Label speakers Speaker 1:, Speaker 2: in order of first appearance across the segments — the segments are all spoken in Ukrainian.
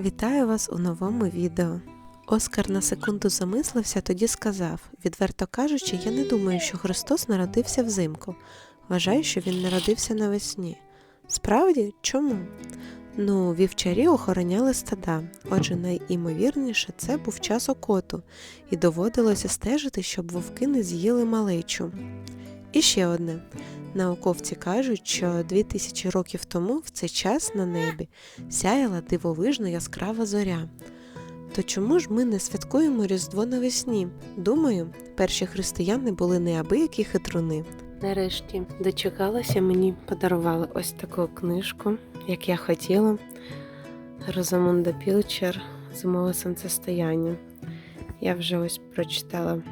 Speaker 1: Вітаю вас у новому відео. Оскар на секунду замислився, тоді сказав: відверто кажучи, я не думаю, що Христос народився взимку. Вважаю, що він народився навесні. Справді, чому? Ну, вівчарі охороняли стада, отже, найімовірніше це був час окоту, і доводилося стежити, щоб вовки не з'їли малечу. І ще одне. Науковці кажуть, що 2000 років тому в цей час на небі сяяла дивовижно яскрава зоря. То чому ж ми не святкуємо Різдво навесні? Думаю, перші християни були неабиякі хитруни. Нарешті дочекалася мені, подарували ось таку книжку, як я хотіла. Розамунда Пілчер Зимове сонцестояння. Я вже ось прочитала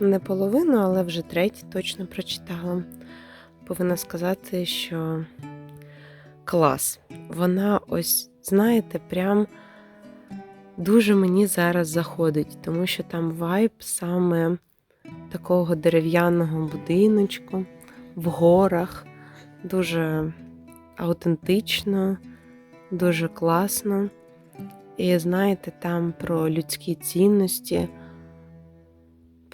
Speaker 1: не половину, але вже треть точно прочитала. Повинна сказати, що клас. Вона ось, знаєте, прям дуже мені зараз заходить, тому що там вайб саме такого дерев'яного будиночку в горах. Дуже аутентично, дуже класно. І знаєте, там про людські цінності,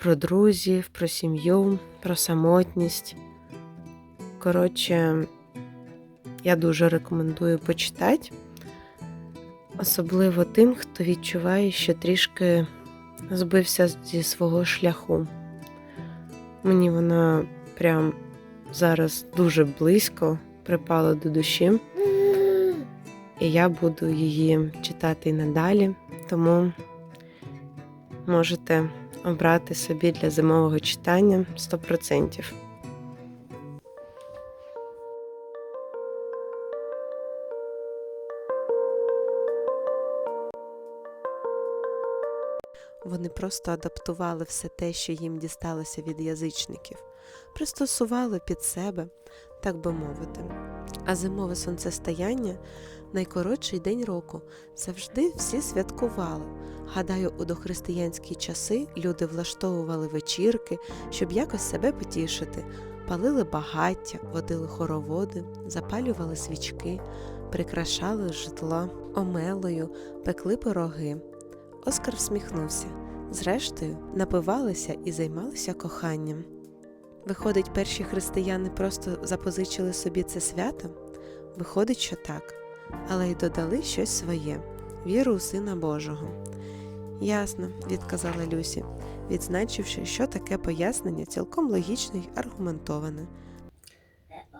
Speaker 1: про друзів, про сім'ю, про самотність. Коротше, я дуже рекомендую почитати, особливо тим, хто відчуває, що трішки збився зі свого шляху. Мені вона прям зараз дуже близько припала до душі, і я буду її читати і надалі, тому можете обрати собі для зимового читання 100%. Вони просто адаптували все те, що їм дісталося від язичників, пристосували під себе, так би мовити. А зимове сонцестояння найкоротший день року. Завжди всі святкували. Гадаю, у дохристиянські часи люди влаштовували вечірки, щоб якось себе потішити, палили багаття, водили хороводи, запалювали свічки, прикрашали житло омелою, пекли пироги. Оскар всміхнувся. Зрештою, напивалися і займалися коханням. Виходить, перші християни просто запозичили собі це свято? Виходить, що так, але й додали щось своє віру у Сина Божого. Ясно, відказала Люсі, відзначивши, що таке пояснення цілком логічне й аргументоване.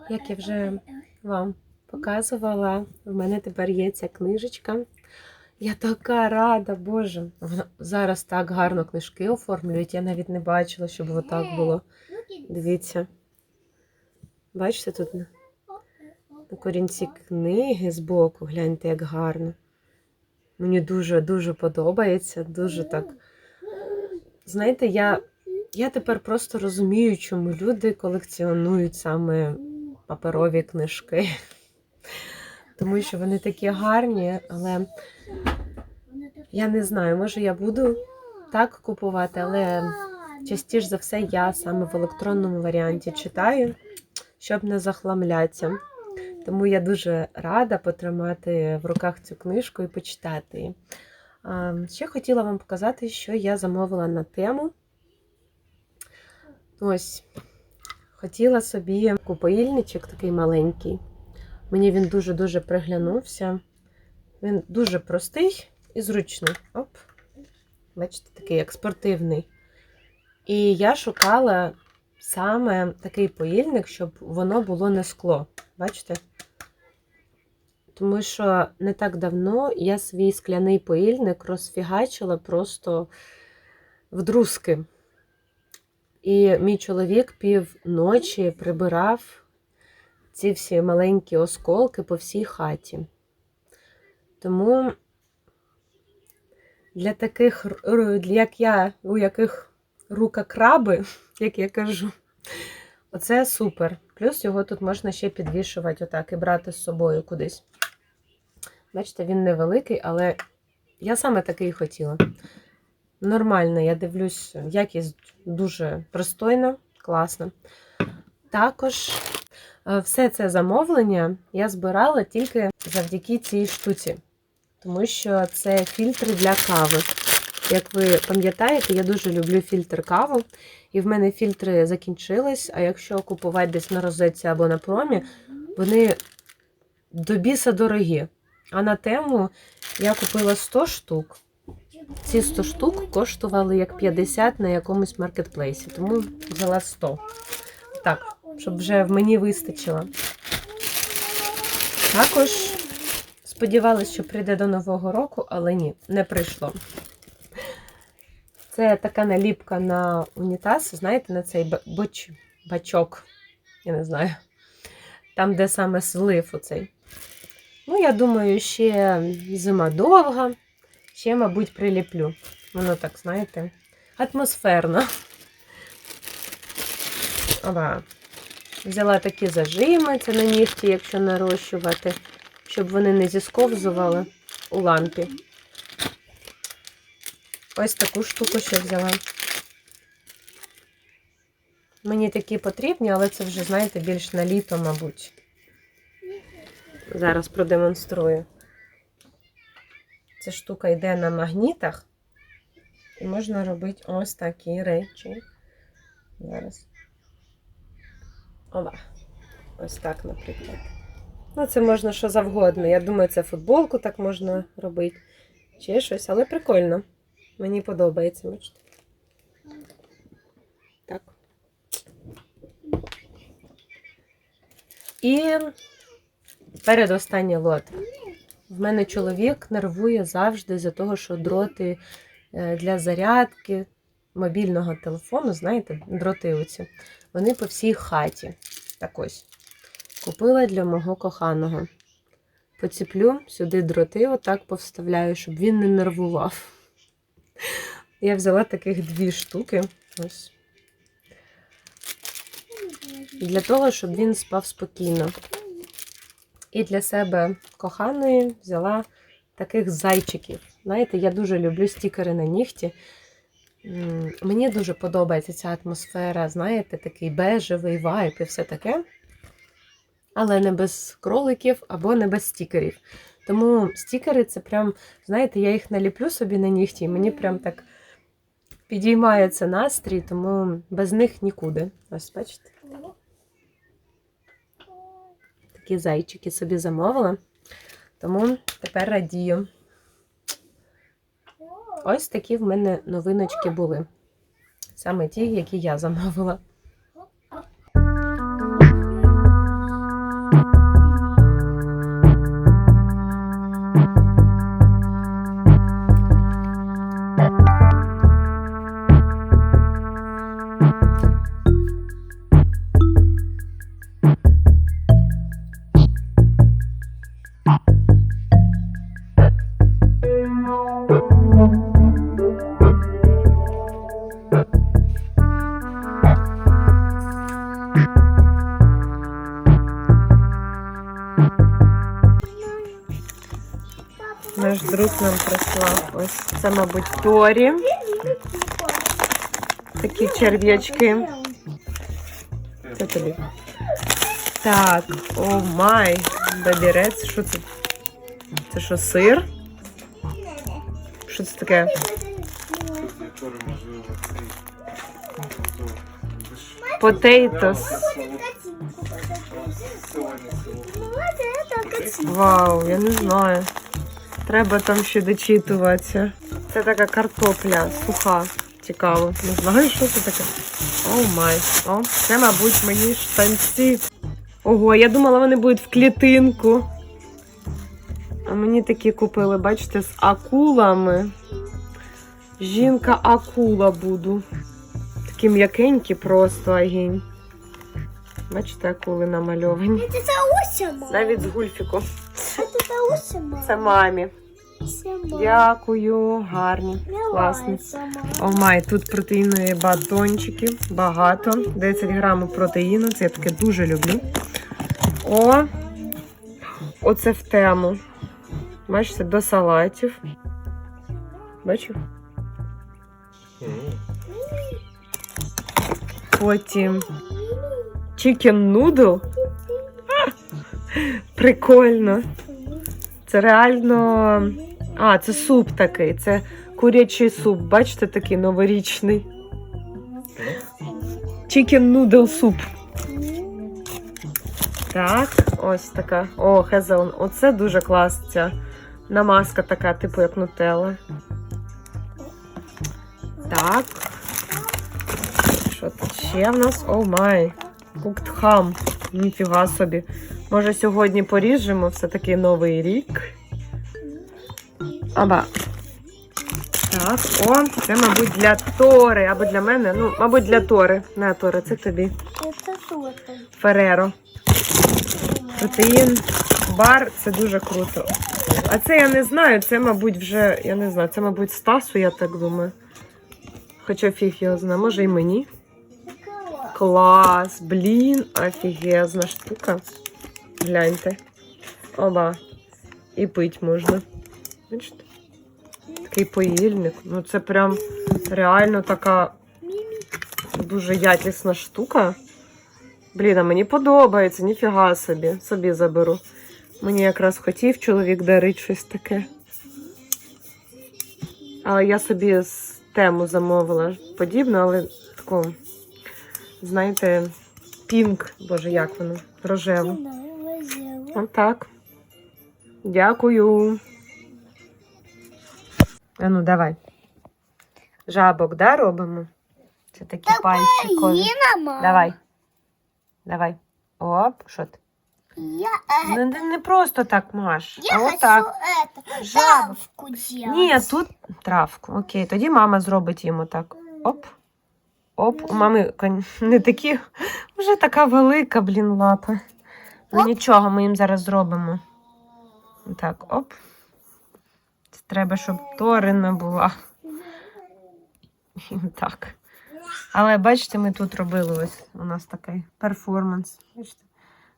Speaker 1: Як я вже вам показувала, в мене тепер є ця книжечка. Я така рада, Боже. Зараз так гарно книжки оформлюють. Я навіть не бачила, щоб отак було. Дивіться. Бачите тут корінці книги збоку, гляньте, як гарно. Мені дуже-дуже подобається. Дуже так. Знаєте, я, я тепер просто розумію, чому люди колекціонують саме паперові книжки. Тому що вони такі гарні, але я не знаю, може я буду так купувати, але частіше за все я саме в електронному варіанті читаю, щоб не захламлятися. Тому я дуже рада потримати в руках цю книжку і почитати її. Ще хотіла вам показати, що я замовила на тему. Ось, хотіла собі купоїльничок такий маленький. Мені він дуже-дуже приглянувся. Він дуже простий і зручний. Оп. Бачите, такий як спортивний. І я шукала саме такий поїльник, щоб воно було не скло. Бачите? Тому що не так давно я свій скляний поїльник розфігачила просто в друзки. І мій чоловік півночі прибирав ці всі маленькі осколки по всій хаті. Тому для таких, як я, у яких рука краби, як я кажу, оце супер. Плюс його тут можна ще підвішувати отак і брати з собою кудись. Бачите, він невеликий, але я саме такий хотіла. Нормально, я дивлюсь, якість дуже пристойна, класна. Також е, все це замовлення я збирала тільки завдяки цій штуці. тому що це фільтри для кави. Як ви пам'ятаєте, я дуже люблю фільтр каву, і в мене фільтри закінчились. А якщо купувати десь на розетці або на промі, вони до біса дорогі. А на тему я купила 100 штук. Ці 100 штук коштували як 50 на якомусь маркетплейсі, тому взяла 100. Так, щоб вже в мені вистачило. Також сподівалася, що прийде до Нового року, але ні, не прийшло. Це така наліпка на унітаз, знаєте, на цей ба- боч, бачок. Я не знаю. Там, де саме слив оцей. Ну, я думаю, ще зима довга. Ще, мабуть, приліплю. Воно так, знаєте, атмосферно. Ова. Взяла такі зажими, це на нігті, якщо нарощувати, щоб вони не зісковзували у лампі. Ось таку штуку ще взяла. Мені такі потрібні, але це вже, знаєте, більш на літо, мабуть. Зараз продемонструю. Ця штука йде на магнітах. І можна робити ось такі речі. Зараз. Ова. Ось так, наприклад. Ну, це можна що завгодно. Я думаю, це футболку так можна робити. Чи щось, але прикольно. Мені подобається, бачите. Так. І передостанній лот. В мене чоловік нервує завжди за того, що дроти е, для зарядки мобільного телефону, знаєте, дроти оці, вони по всій хаті. Так ось. Купила для мого коханого. Поціплю сюди дроти, отак повставляю, щоб він не нервував. Я взяла таких дві штуки. Ось. Для того, щоб він спав спокійно. І для себе коханої взяла таких зайчиків. Знаєте, я дуже люблю стікери на нігті. Мені дуже подобається ця атмосфера, знаєте, такий бежевий вайб і все таке. Але не без кроликів або не без стікерів. Тому стікери це прям, знаєте, я їх наліплю собі на нігті, і мені прям так підіймається настрій, тому без них нікуди. Ось бачите. Такі зайчики собі замовила. Тому тепер радію. Ось такі в мене новиночки були. Саме ті, які я замовила. Нам прислав. Ось це, мабуть, Торі. Такі черв'ячки. Це тобі. Так, о май. Бабірець. Що це? Це що, сир? Що це таке? Потейтос. Вау, я не знаю. Треба там ще дочитуватися. Це така картопля суха. Цікаво. Не знаю, що це таке. О май. О, це, мабуть, мені штанці. Ого, я думала, вони будуть в клітинку. А мені такі купили, бачите, з акулами. Жінка акула буду. Такі м'якенькі просто агінь. Бачите, акули намальовані.
Speaker 2: Усима.
Speaker 1: Навіть з гульфіку.
Speaker 2: Это Усима.
Speaker 1: Це мамі. Дякую, гарні, класні. О май, тут протеїнові батончики, багато. 10 грамів протеїну. Це я таке дуже люблю. О, оце в тему. Бачите, до салатів. Бачу? Потім чикен нудл. Прикольно. Це реально А, це суп такий. Це курячий суп. Бачите, такий новорічний. Chicken noodle суп. Так, ось така. О, хезелн. Оце дуже клас ця намазка така, типу як нутелла. Так. Що тут ще в нас? О май. Кукт хам. Ніфіга собі. Може, сьогодні поріжемо все-таки новий рік. Аба. Так, о, це, мабуть, для Тори або для мене. Ну, мабуть, для Тори. Не Тори, це тобі.
Speaker 2: Это что?
Speaker 1: Фереро. Протеїн, бар це дуже круто. А це я не знаю, це, мабуть, вже, я не знаю, це, мабуть, Стасу, я так думаю. Хоча фіг його знає, може і мені. Клас! Блін, офігезна штука. Гляньте. Оба. І пить можна. Бачите? Такий поїльник. Ну це прям реально така дуже якісна штука. Блін, а мені подобається, ніфіга собі. Собі заберу. Мені якраз хотів чоловік дарить щось таке. Але я собі тему замовила подібну, але таку, знаєте, пінк, боже, як воно? Рожеву. Отак. Дякую. А ну, давай. Жабок, да, робимо? Це такі пальчикові.
Speaker 2: мама.
Speaker 1: Давай. Давай. Оп, що ти?
Speaker 2: Я,
Speaker 1: Не, не, не просто так маш,
Speaker 2: я
Speaker 1: а
Speaker 2: хочу
Speaker 1: отак.
Speaker 2: это,
Speaker 1: Жабу.
Speaker 2: травку делать.
Speaker 1: Ні, тут травку. Окей, тоді мама зробить їм отак. Оп. Оп. У мами не такі, вже така велика, блін, лапа. Ну нічого, ми їм зараз зробимо. Так, оп. Це треба, щоб Торина була. І Так. Але бачите, ми тут робили ось у нас такий перформанс. Бачите?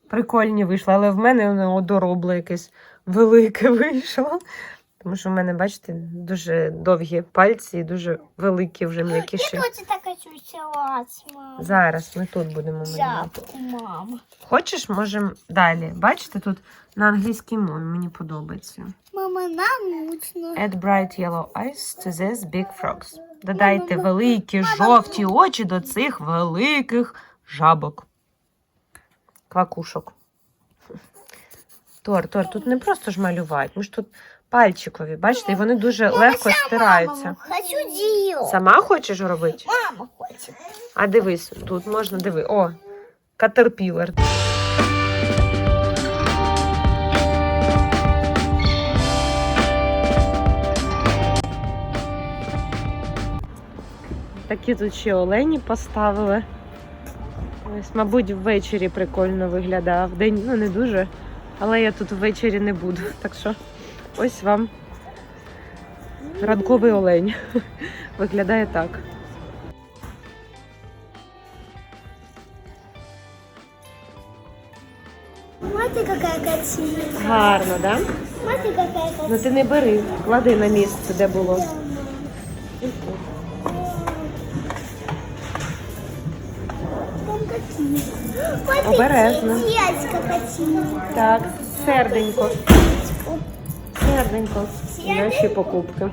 Speaker 1: Прикольні вийшло, але в мене воно доробле якесь велике вийшло. Тому що в мене, бачите, дуже довгі пальці і дуже великі вже м'якіші.
Speaker 2: Я тоже так хочу мама.
Speaker 1: Зараз ми тут будемо малювати.
Speaker 2: Мама.
Speaker 1: Хочеш, можемо далі. Бачите, тут на англійській мові мені подобається.
Speaker 2: Мама, нам нужно.
Speaker 1: Add bright yellow eyes to these big frogs. Додайте великі жовті очі до цих великих жабок. Квакушок. Тор, Тор, тут не просто ж малювати, ми ж тут пальчикові, бачите, і вони дуже легко стираються.
Speaker 2: Хочу.
Speaker 1: Сама хочеш робити?
Speaker 2: Мама хочет.
Speaker 1: А дивись, тут можна диви. О, катерпілер. Такі тут ще олені поставили. Ось, мабуть, ввечері прикольно виглядає. Вдень ну не дуже, але я тут ввечері не буду. Так що ось вам ранковий олень. Виглядає так.
Speaker 2: Смотри, какая красивая.
Speaker 1: Гарно, так? Да?
Speaker 2: Смотри, какая
Speaker 1: Ну ти не бери, клади на місце, де було. Обережно. Так, серденько. Серденько. Наші покупки.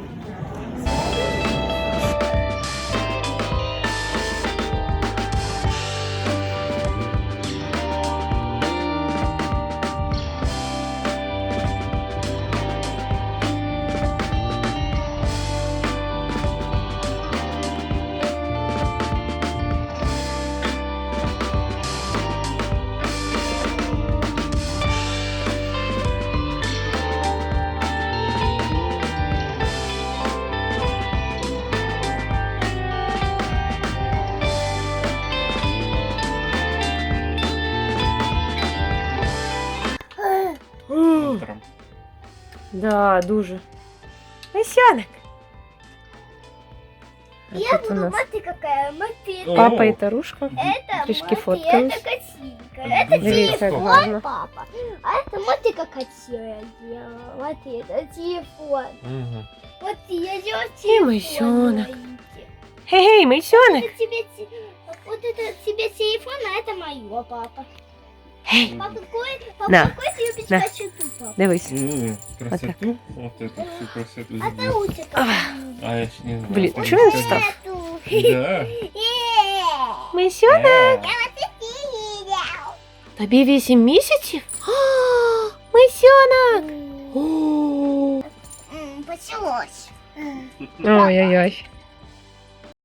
Speaker 1: Да, дуже. Лисяник. А
Speaker 2: Я
Speaker 1: тут у
Speaker 2: буду,
Speaker 1: нас
Speaker 2: смотри, какая мопед.
Speaker 3: О.
Speaker 1: папа і Тарушка.
Speaker 2: Это
Speaker 1: Трішки
Speaker 2: мопед,
Speaker 1: фоткались.
Speaker 2: это косинка. Это
Speaker 1: Дивіться, як
Speaker 2: телефон,
Speaker 1: гарно.
Speaker 2: папа. А это смотри, как красиво я делала. Смотри, это телефон.
Speaker 3: Мгм.
Speaker 2: Смотри, я делала
Speaker 1: И
Speaker 2: телефон.
Speaker 1: мышонок.
Speaker 2: маленький.
Speaker 1: Гей-гей, мисьоник!
Speaker 2: Это тебе, те- вот это тебе телефон, а это мое, папа.
Speaker 1: Гей,
Speaker 2: Папа, какой, папа,
Speaker 1: На.
Speaker 2: какой ты любишь
Speaker 1: На.
Speaker 2: красоту, папа?
Speaker 1: дивись.
Speaker 3: М, Красоту? Вот эту всю красоту.
Speaker 2: А ты лучше
Speaker 1: А.
Speaker 3: А я ж не знаю.
Speaker 1: Блин,
Speaker 3: ты
Speaker 1: чё он
Speaker 3: скажи.
Speaker 1: встал?
Speaker 3: Да.
Speaker 1: Мисюна,
Speaker 3: Да.
Speaker 1: тобі вісім місяців? О, Мисюнок! О,
Speaker 2: Почалось.
Speaker 1: Ой-ой-ой.